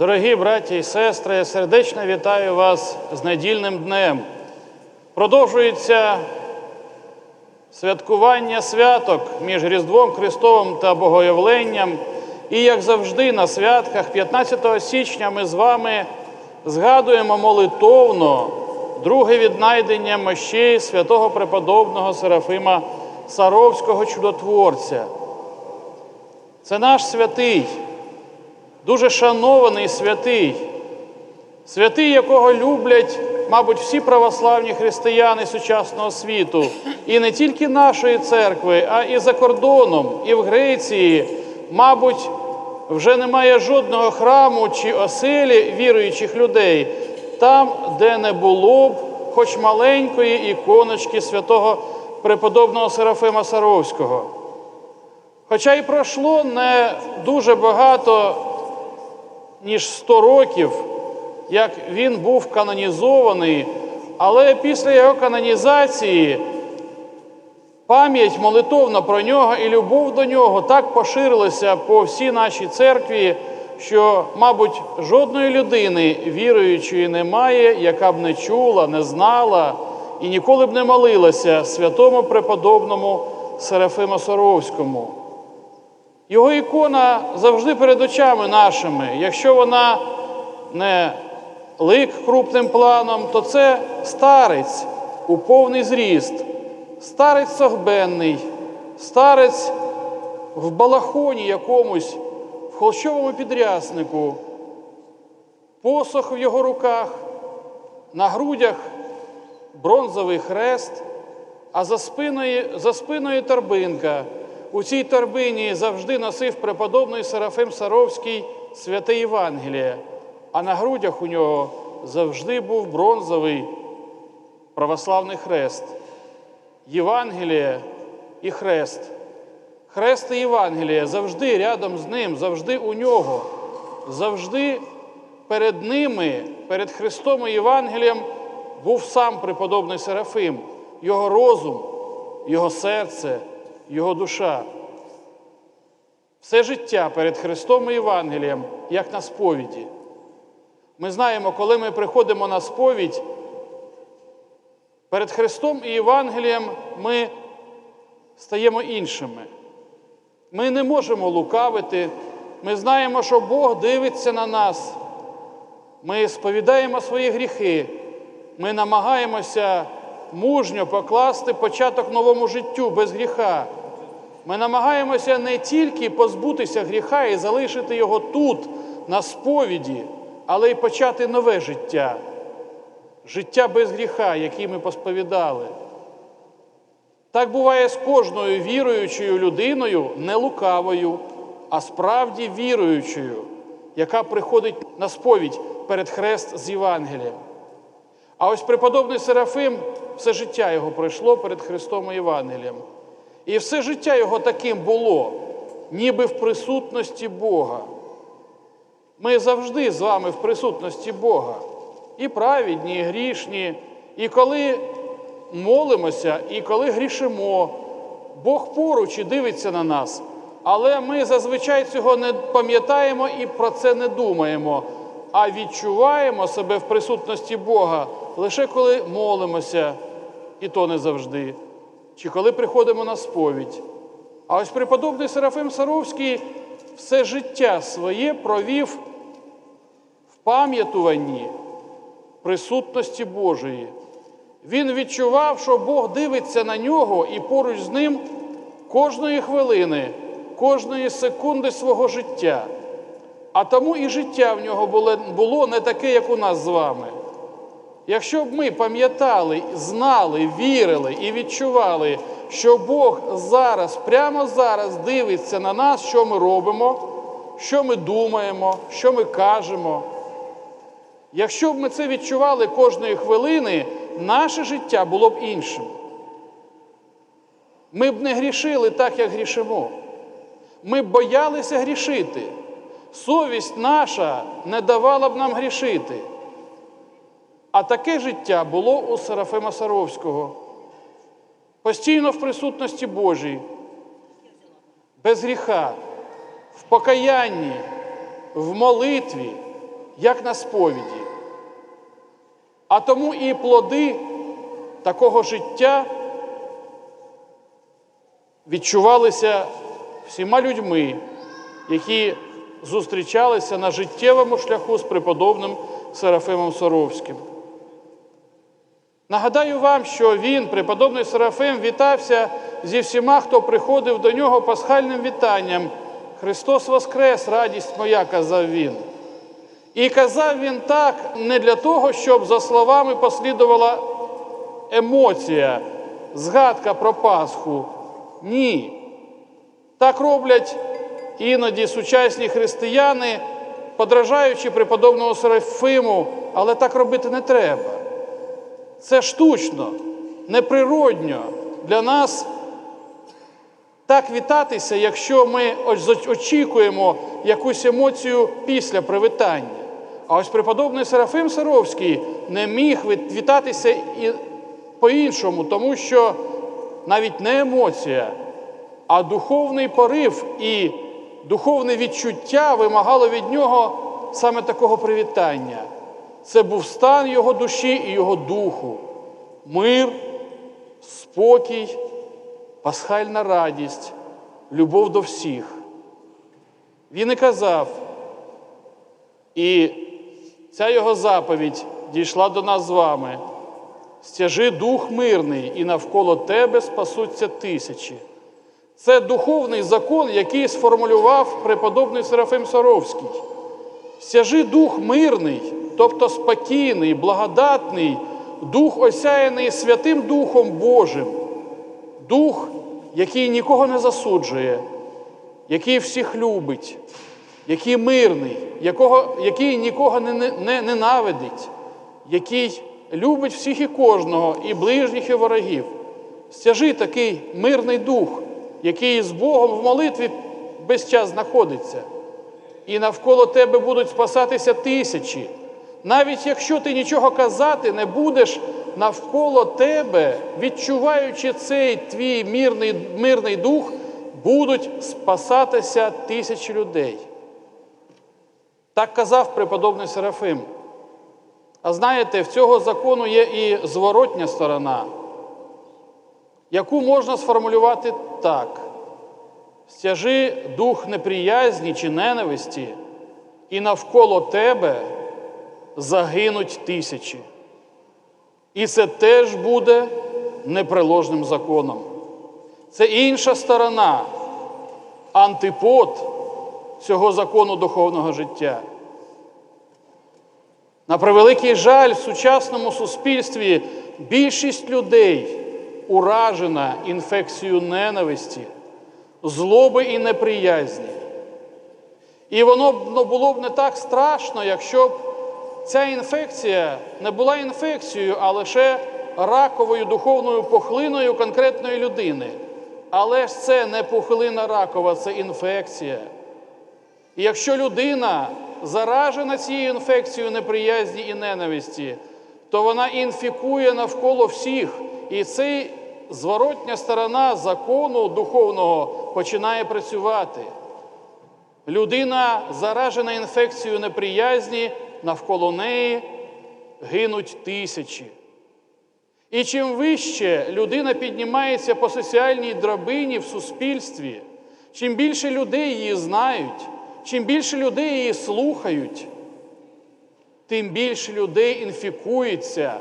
Дорогі браті і сестри, я сердечно вітаю вас з недільним днем. Продовжується святкування святок між Різдвом Христовим та Богоявленням. І, як завжди, на святках 15 січня ми з вами згадуємо молитовно друге віднайдення мощей святого преподобного Серафима Саровського чудотворця. Це наш святий, дуже шанований святий, святий, якого люблять, мабуть, всі православні християни сучасного світу, і не тільки нашої церкви, а і за кордоном, і в Греції, мабуть, вже немає жодного храму чи оселі віруючих людей, там, де не було б хоч маленької іконочки святого преподобного Серафима Саровського. Хоча й пройшло не дуже багато, ніж 100 років, як він був канонізований, але після його канонізації пам'ять молитовна про нього і любов до нього так поширилася по всій нашій церкві, що, мабуть, жодної людини віруючої немає, яка б не чула, не знала і ніколи б не молилася святому преподобному Серафиму Соровському. Його ікона завжди перед очами нашими. Якщо вона не лик крупним планом, то це старець у повний зріст, старець согбенний, старець в балахоні якомусь, в холщовому підряснику, посох в його руках, на грудях бронзовий хрест, а за спиною, за спиною торбинка. У цій торбині завжди носив преподобний Серафим Саровський святе Євангеліє, а на грудях у нього завжди був бронзовий православний хрест. Євангеліє і хрест. Хрест і Євангеліє завжди рядом з ним, завжди у нього, завжди перед ними, перед Христом і Євангелієм був сам преподобний Серафим, його розум, його серце його душа. Все життя перед Христом і Євангелієм, як на сповіді. Ми знаємо, коли ми приходимо на сповідь, перед Христом і Євангелієм ми стаємо іншими. Ми не можемо лукавити, ми знаємо, що Бог дивиться на нас. Ми сповідаємо свої гріхи, ми намагаємося мужньо покласти початок новому життю без гріха. Ми намагаємося не тільки позбутися гріха і залишити його тут, на сповіді, але й почати нове життя, життя без гріха, яке ми посповідали. Так буває з кожною віруючою людиною, не лукавою, а справді віруючою, яка приходить на сповідь перед хрест з Євангелієм. А ось преподобний Серафим все життя його пройшло перед Христом і Євангелієм. І все життя його таким було, ніби в присутності Бога. Ми завжди з вами в присутності Бога. І праведні, і грішні, і коли молимося, і коли грішимо, Бог поруч і дивиться на нас. Але ми зазвичай цього не пам'ятаємо і про це не думаємо, а відчуваємо себе в присутності Бога лише коли молимося, і то не завжди чи коли приходимо на сповідь. А ось преподобний Серафим Саровський все життя своє провів в пам'ятуванні присутності Божої. Він відчував, що Бог дивиться на нього і поруч з ним кожної хвилини, кожної секунди свого життя. А тому і життя в нього було не таке, як у нас з вами. Якщо б ми пам'ятали, знали, вірили і відчували, що Бог зараз, прямо зараз дивиться на нас, що ми робимо, що ми думаємо, що ми кажемо. Якщо б ми це відчували кожної хвилини, наше життя було б іншим. Ми б не грішили так, як грішимо. Ми б боялися грішити. Совість наша не давала б нам грішити. А таке життя було у Серафима Саровського. Постійно в присутності Божій, без гріха, в покаянні, в молитві, як на сповіді. А тому і плоди такого життя відчувалися всіма людьми, які зустрічалися на життєвому шляху з преподобним Серафимом Соровським. Нагадаю вам, що він, преподобний Серафим, вітався зі всіма, хто приходив до нього пасхальним вітанням. Христос Воскрес, радість моя, казав він. І казав він так не для того, щоб за словами послідувала емоція, згадка про Пасху. Ні. Так роблять іноді сучасні християни, подражаючи преподобному Серафиму, але так робити не треба. Це штучно, неприродньо для нас так вітатися, якщо ми очікуємо якусь емоцію після привітання. А ось преподобний Серафим Саровський не міг вітатися і по-іншому, тому що навіть не емоція, а духовний порив і духовне відчуття вимагало від нього саме такого привітання. Це був стан його душі і його духу, мир, спокій, пасхальна радість, любов до всіх. Він і казав, і ця його заповідь дійшла до нас з вами. Стяжи дух мирний, і навколо тебе спасуться тисячі. Це духовний закон, який сформулював преподобний Серафим Саровський. Стяжи дух мирний, тобто спокійний, благодатний, дух осяяний Святим Духом Божим, дух, який нікого не засуджує, який всіх любить, який мирний, якого, який нікого не, не ненавидить, який любить всіх і кожного, і ближніх, і ворогів. Стяжи такий мирний дух, який з Богом в молитві весь час знаходиться. І навколо тебе будуть спасатися тисячі. Навіть якщо ти нічого казати не будеш навколо тебе, відчуваючи цей твій мирний, мирний дух, будуть спасатися тисячі людей. Так казав преподобний Серафим. А знаєте, в цього закону є і зворотня сторона, яку можна сформулювати так: стяжи дух неприязні чи ненависті, і навколо тебе загинуть тисячі. І це теж буде неприложним законом. Це інша сторона, антипод цього закону духовного життя. На превеликий жаль, в сучасному суспільстві більшість людей уражена інфекцією ненависті, злоби і неприязні. І воно було б не так страшно, якщо б ця інфекція не була інфекцією, а лише раковою духовною пухлиною конкретної людини. Але ж це не пухлина ракова, це інфекція. І якщо людина заражена цією інфекцією неприязні і ненависті, то вона інфікує навколо всіх. І цей зворотня сторона закону духовного починає працювати. Людина заражена інфекцією неприязні, навколо неї гинуть тисячі. І чим вище людина піднімається по соціальній драбині в суспільстві, чим більше людей її знають, чим більше людей її слухають, тим більше людей інфікується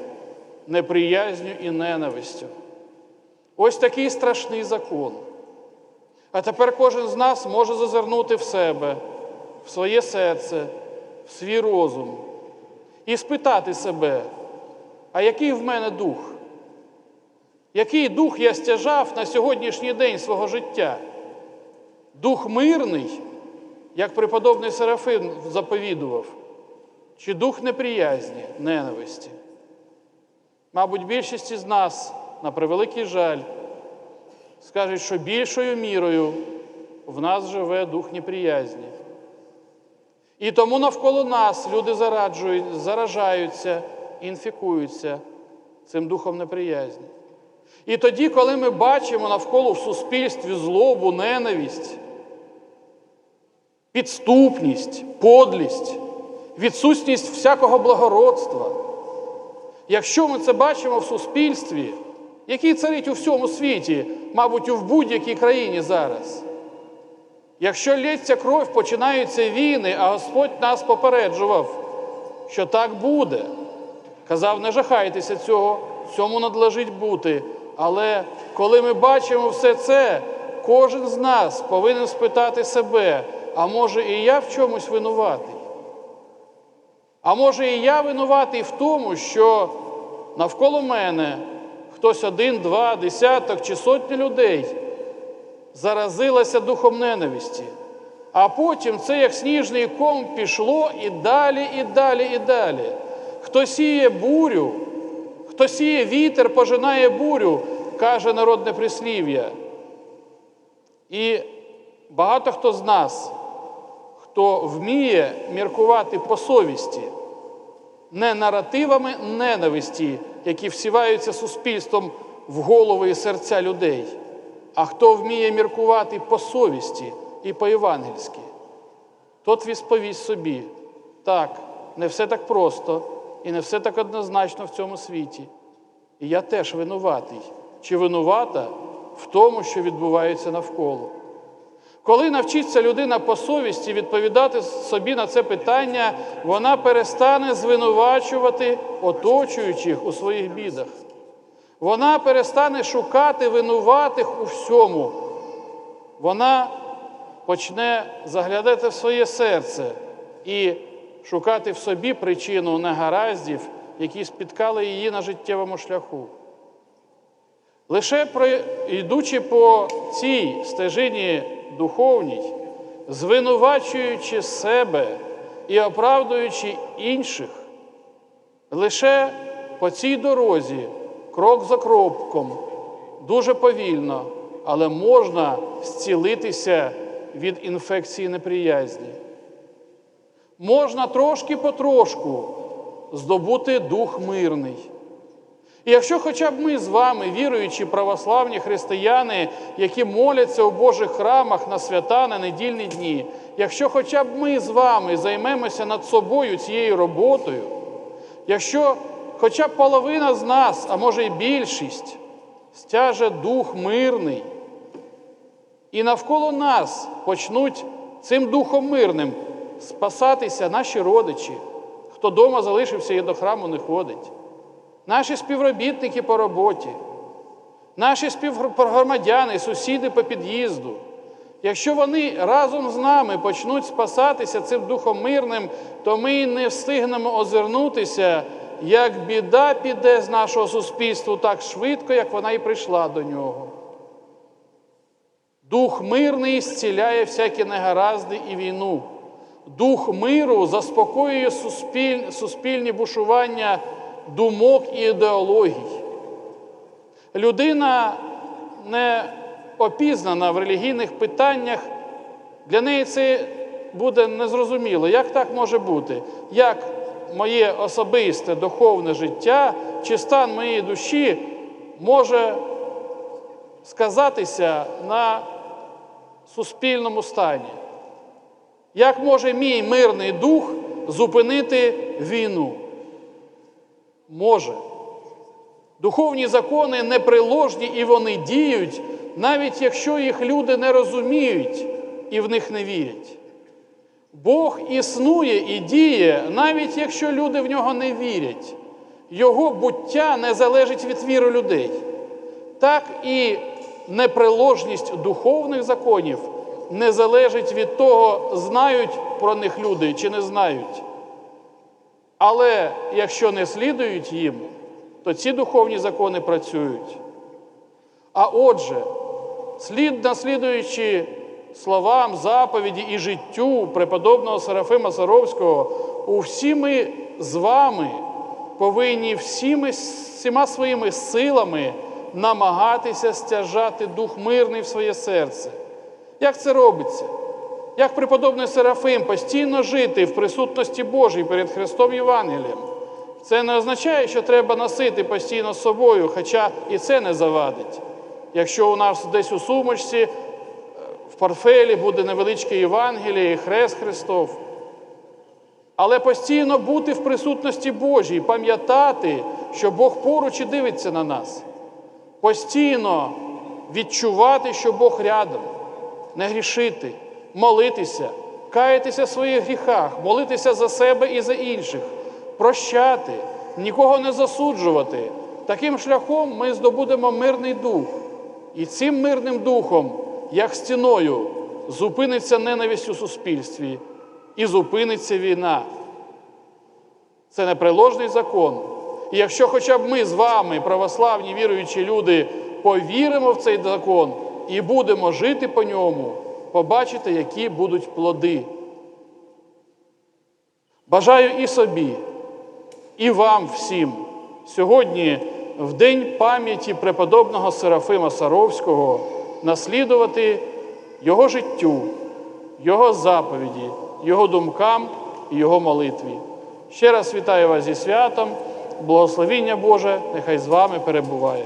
неприязню і ненавистю. Ось такий страшний закон. А тепер кожен з нас може зазирнути в себе, в своє серце, свій розум і спитати себе, а який в мене дух? Який дух я стяжав на сьогоднішній день свого життя? Дух мирний, як преподобний Серафим заповідував, чи дух неприязні, ненависті? Мабуть, більшість із нас, на превеликий жаль, скажуть, що більшою мірою в нас живе дух неприязні. І тому навколо нас люди зараджують, заражаються, інфікуються цим духом неприязні. І тоді, коли ми бачимо навколо в суспільстві злобу, ненависть, підступність, подлість, відсутність всякого благородства. Якщо ми це бачимо в суспільстві, який царить у всьому світі, мабуть, в будь-якій країні зараз. Якщо лється кров, починаються війни, а Господь нас попереджував, що так буде. Казав, не жахайтеся цього, цьому надлежить бути. Але коли ми бачимо все це, кожен з нас повинен спитати себе, а може і я в чомусь винуватий? А може і я винуватий в тому, що навколо мене хтось один, два, десяток чи сотні людей заразилася духом ненависті. А потім це як сніжний ком пішло і далі, і далі, і далі. Хто сіє бурю, хто сіє вітер, пожинає бурю, каже народне прислів'я. І багато хто з нас, хто вміє міркувати по совісті, не наративами ненависті, які всіваються суспільством в голови і серця людей, а хто вміє міркувати по совісті і по-євангельськи, тот відповість собі, так, не все так просто і не все так однозначно в цьому світі. І я теж винуватий чи винувата в тому, що відбувається навколо. Коли навчиться людина по совісті відповідати собі на це питання, вона перестане звинувачувати оточуючих у своїх бідах. Вона перестане шукати винуватих у всьому. Вона почне заглядати в своє серце і шукати в собі причину негараздів, які спіткали її на життєвому шляху. Лише йдучи по цій стежині духовній, звинувачуючи себе і оправдуючи інших, лише по цій дорозі, крок за кроком, дуже повільно, але можна зцілитися від інфекції неприязні. Можна трошки потрошку здобути дух мирний. І якщо хоча б ми з вами, віруючі православні християни, які моляться у Божих храмах на свята, на недільні дні, якщо хоча б ми з вами займемося над собою цією роботою, якщо хоча половина з нас, а може й більшість, стяже дух мирний, і навколо нас почнуть цим духом мирним спасатися наші родичі, хто дома залишився і до храму не ходить наші співробітники по роботі, наші співгромадяни, сусіди по під'їзду. Якщо вони разом з нами почнуть спасатися цим духом мирним, то ми не встигнемо озирнутися, як біда піде з нашого суспільства так швидко, як вона і прийшла до нього. Дух мирний зціляє всякі негаразди і війну. Дух миру заспокоює суспільні бушування думок і ідеологій. Людина не опізнана в релігійних питаннях, для неї це буде незрозуміло. Як так може бути? Як моє особисте духовне життя чи стан моєї душі може сказатися на суспільному стані? Як може мій мирний дух зупинити війну? може. Духовні закони неприложні і вони діють, навіть якщо їх люди не розуміють і в них не вірять. Бог існує і діє, навіть якщо люди в нього не вірять. Його буття не залежить від віри людей. Так і неприложність духовних законів не залежить від того, знають про них люди чи не знають. Але якщо не слідують їм, то ці духовні закони працюють. А отже, слід наслідуючи словам, заповіді і життю преподобного Серафима Саровського, усі ми з вами повинні всіми, всіма своїми силами намагатися стяжати дух мирний в своє серце. Як це робиться? як преподобний Серафим, постійно жити в присутності Божій перед Христом Євангелієм. Це не означає, що треба носити постійно з собою, хоча і це не завадить. Якщо у нас десь у сумочці, портфелі буде невеличке Євангеліє, і хрест Христов. але постійно бути в присутності Божій, пам'ятати, що Бог поруч і дивиться на нас, постійно відчувати, що Бог рядом, не грішити, молитися, каятися в своїх гріхах, молитися за себе і за інших, прощати, нікого не засуджувати. Таким шляхом ми здобудемо мирний дух. І цим мирним духом, як стіною, зупиниться ненависть у суспільстві і зупиниться війна. Це непреложний закон. І якщо хоча б ми з вами, православні віруючі люди, повіримо в цей закон і будемо жити по ньому, побачите, які будуть плоди. Бажаю і собі, і вам всім сьогодні, в день пам'яті преподобного Серафима Саровського, наслідувати його життю, його заповіді, його думкам і його молитві. Ще раз вітаю вас зі святом, благословіння Боже, нехай з вами перебуває.